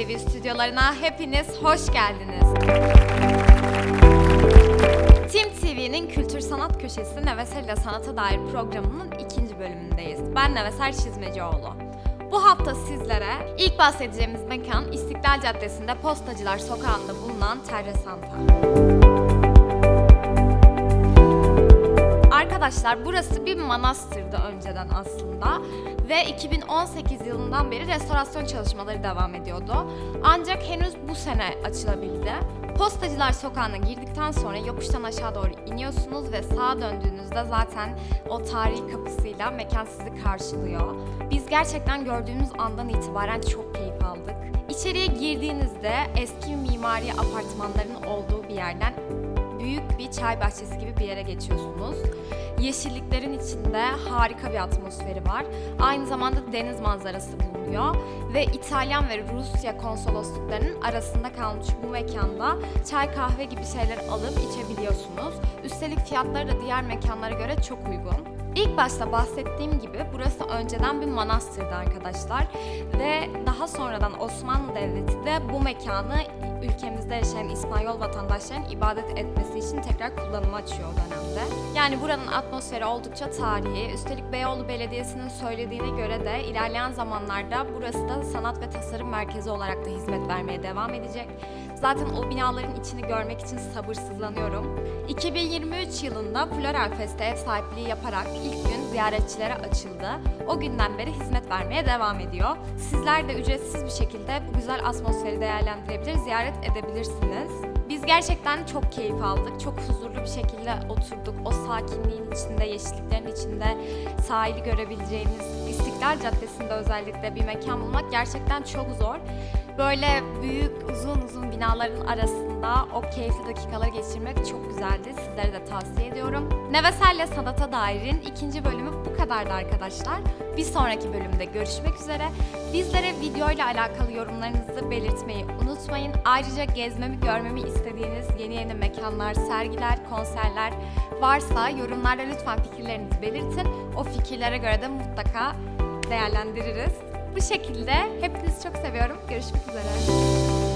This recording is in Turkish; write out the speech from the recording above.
TV stüdyolarına hepiniz hoş geldiniz. Tim TV'nin Kültür Sanat Köşesi Nevesel ile Sanata Dair programının ikinci bölümündeyiz. Ben Neveser Çizmecioğlu. Bu hafta sizlere ilk bahsedeceğimiz mekan İstiklal Caddesi'nde Postacılar Sokağı'nda bulunan Terre Arkadaşlar burası bir manastırdı önceden aslında ve 2018 yılından beri restorasyon çalışmaları devam ediyordu. Ancak henüz bu sene açılabildi. Postacılar Sokağı'na girdikten sonra yokuştan aşağı doğru iniyorsunuz ve sağa döndüğünüzde zaten o tarihi kapısıyla mekan sizi karşılıyor. Biz gerçekten gördüğümüz andan itibaren çok keyif aldık. İçeriye girdiğinizde eski mimari apartmanların olduğu bir yerden büyük bir çay bahçesi gibi bir yere geçiyorsunuz. Yeşilliklerin içinde harika bir atmosferi var. Aynı zamanda deniz manzarası bulunuyor ve İtalyan ve Rusya konsolosluklarının arasında kalmış bu mekanda çay kahve gibi şeyler alıp içebiliyorsunuz. Üstelik fiyatları da diğer mekanlara göre çok uygun. İlk başta bahsettiğim gibi burası önceden bir manastırdı arkadaşlar ve daha sonradan Osmanlı Devleti de bu mekanı ülkemizde yaşayan İspanyol vatandaşların ibadet etmesi için tekrar kullanıma açıyor o dönemde. Yani buranın atmosferi oldukça tarihi. Üstelik Beyoğlu Belediyesi'nin söylediğine göre de ilerleyen zamanlarda burası da sanat ve tasarım merkezi olarak da hizmet vermeye devam edecek. Zaten o binaların içini görmek için sabırsızlanıyorum. 2023 yılında Floral Fest'e ev sahipliği yaparak ilk gün ziyaretçilere açıldı. O günden beri hizmet vermeye devam ediyor. Sizler de ücretsiz bir şekilde bu güzel atmosferi değerlendirebilir, ziyaret edebilirsiniz. Biz gerçekten çok keyif aldık. Çok huzurlu bir şekilde oturduk. O sakinliğin içinde, yeşilliklerin içinde sahili görebileceğiniz İstiklal Caddesi'nde özellikle bir mekan bulmak gerçekten çok zor. Böyle büyük, uzun uzun binaların arasında o keyifli dakikaları geçirmek çok güzeldi. Sizlere de tavsiye ediyorum. Neveselle Sanata Dair'in ikinci bölümü bu kadardı arkadaşlar. Bir sonraki bölümde görüşmek üzere. Bizlere video ile alakalı yorumlarınızı belirtmeyi unutmayın. Ayrıca gezmemi, görmemi istediğiniz yeni yeni mekanlar, sergiler, konserler varsa yorumlarda lütfen fikirlerinizi belirtin. O fikirlere göre de mutlaka değerlendiririz. Bu şekilde hepinizi çok seviyorum. Görüşmek üzere.